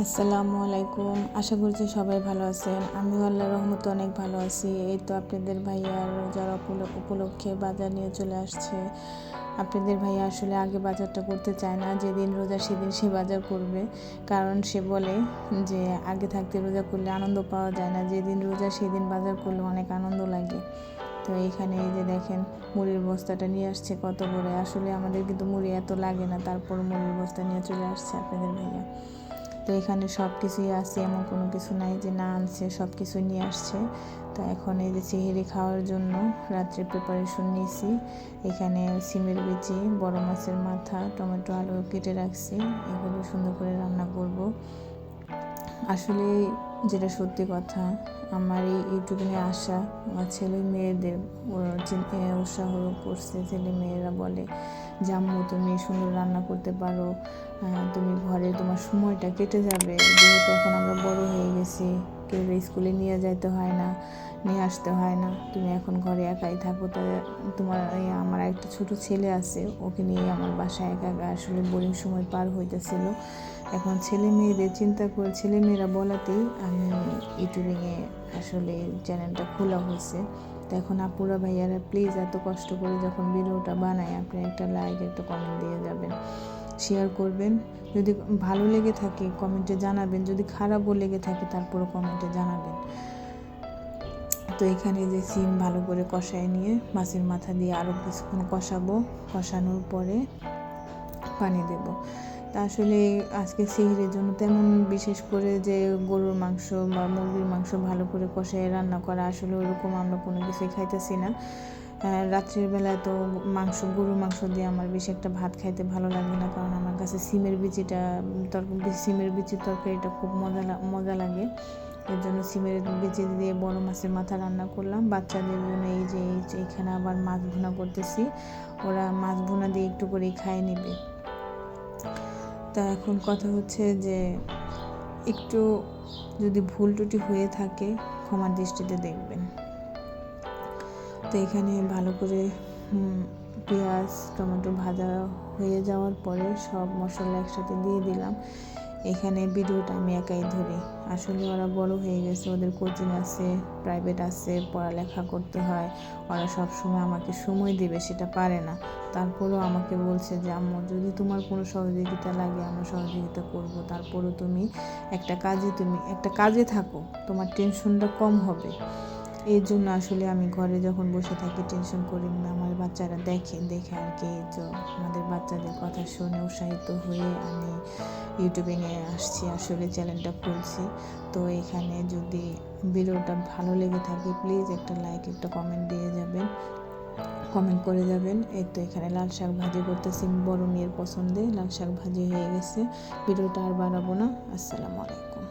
আসসালামু আলাইকুম। আশা করছি সবাই ভালো আছেন। আমি আল্লাহ রহমতে অনেক ভালো আছি। এই তো আপনাদের ভাইয়ার রোজার উপলক্ষে বাজার নিয়ে চলে আসছে। আপনাদের ভাইয়া আসলে আগে বাজারটা করতে চায় না। যেদিন রোজা সেদিন সে বাজার করবে। কারণ সে বলে যে আগে থাকতে রোজা করলে আনন্দ পাওয়া যায় না। যেদিন রোজা সেদিন বাজার করলে অনেক আনন্দ লাগে। তো এখানে এই যে দেখেন, মুড়ির বস্তাটা নিয়ে আসছে কত বড় আসলে আমাদের কিন্তু মুড়ি এত লাগে না। তারপর মুড়ির বস্তা নিয়ে চলে আসছে আপনাদের ভাইয়া। তো এখানে সব কিছুই আছে, এমন কোনো কিছু নাই যে না আনছে সব কিছু নিয়ে আসছে। তো এখন এই যে চেহারি খাওয়ার জন্য রাত্রে প্রিপারেশন নিয়েছি। এখানে সিমের বেচি, বড় মাছের মাথা, টমেটো আলু কেটে রাখছি। এগুলো সুন্দর করে রান্না করব। আসলে যেটা সত্যি কথা, আমার এই ইউটিউবে আসা আমার ছেলে মেয়েদের উৎসাহ করছে ছেলে মেয়েরা বলে যে, আম্মু, তুমি সুন্দর রান্না করতে পারো। তুমি ঘরে তোমার সময়টা কেটে যাবে। যেহেতু এখন আমরা বড় হয়ে গেছি কেউ স্কুলে নিয়ে যাইতে হয় না, নিয়ে আসতে হয় না। তুমি এখন ঘরে একাই থাকো তাই তোমার আমার একটা ছোট ছেলে আছে, ওকে নিয়ে আমার বাসায় একা একা আসলে বোরিং সময় পার হইতেছিল। এখন ছেলে মেয়েদের চিন্তা করে, ছেলে মেয়েরা বলাতেই আমি ইউটিউবে আসলে চ্যানেলটা খোলা হয়েছে তো এখন আপুরা ভাইয়ারা প্লিজ এত কষ্ট করে যখন ভিডিওটা বানায়, আপনি একটা লাইক একটা কমেন্ট দিয়ে যাবেন। শেয়ার করবেন। যদি ভালো লেগে থাকে কমেন্টে জানাবেন। যদি খারাপও লেগে থাকে, তারপরও কমেন্টে জানাবেন। তো এখানে যে সিম ভালো করে কষায় নিয়ে, মাছের মাথা দিয়ে আরও কিছুক্ষণ কষাবো। কষানোর পরে পানি দেব। তা আসলে আজকে সিহিরের জন্য তেমন বিশেষ করে যে গরুর মাংস বা মুরগির মাংস ভালো করে কষায় রান্না করা আসলে ওরকম আমরা কোনো কিছুই খাইতেছি না। রাত্রের বেলায় তো মাংস, গরুর মাংস দিয়ে আমার বেশি একটা ভাত খাইতে ভালো লাগে না, কারণ আমার কাছে সিমের বিচিটা তরকারি সিমের বিচির তরকারিটা খুব মজা মজা লাগে। এর জন্য সিমের বিচি দিয়ে বড় মাছের মাথা রান্না করলাম। বাচ্চাদের জন্য এই যে এই যে এখানে আবার মাছ ভুনা করতেছি, ওরা মাছ ভুনা দিয়ে একটু করেই খায় নেবে। তা এখন কথা হচ্ছে যে একটু যদি ভুল টুটি হয়ে থাকে, ক্ষমার দৃষ্টিতে দেখবেন। তো এখানে ভালো করে পেঁয়াজ, টমেটো ভাজা হয়ে যাওয়ার পরে সব মশলা একসাথে দিয়ে দিলাম। এখানে ভিডিওটা আমি একাই ধরি। আসলে ওরা বড় হয়ে গেছে, ওদের কোচিং আছে প্রাইভেট আছে, পড়ালেখা করতে হয়। ওরা সব সময় আমাকে সময় দেবে, সেটা পারে না। তারপরেও আমাকে বলছে যে, আম্মু, যদি তোমার কোনো সহযোগিতা লাগে, আমরা সহযোগিতা করব। তারপরেও তুমি একটা কাজে, তুমি একটা কাজে থাকো, তোমার টেনশনটা কম হবে। এই জন্য আসলে আমি ঘরে যখন বসে থাকি টেনশন করি না। আমার বাচ্চারা দেখে দেখে আর কি। তো আমাদের বাচ্চাদের কথা শুনে উৎসাহিত হয়ে আমি ইউটিউবে নিয়ে আসছি, আসলে চ্যানেলটা খুলছি। তো এখানে যদি ভিডিওটা ভালো লেগে থাকে প্লিজ একটা লাইক একটা কমেন্ট দিয়ে যাবেন। কমেন্ট করে যাবেন। এই তো এখানে লাল শাক ভাজি করতেছি, বড় মেয়ের পছন্দে। লাল শাক ভাজি হয়ে গেছে। ভিডিওটা আর বাড়াবো না। আসসালামু আলাইকুম।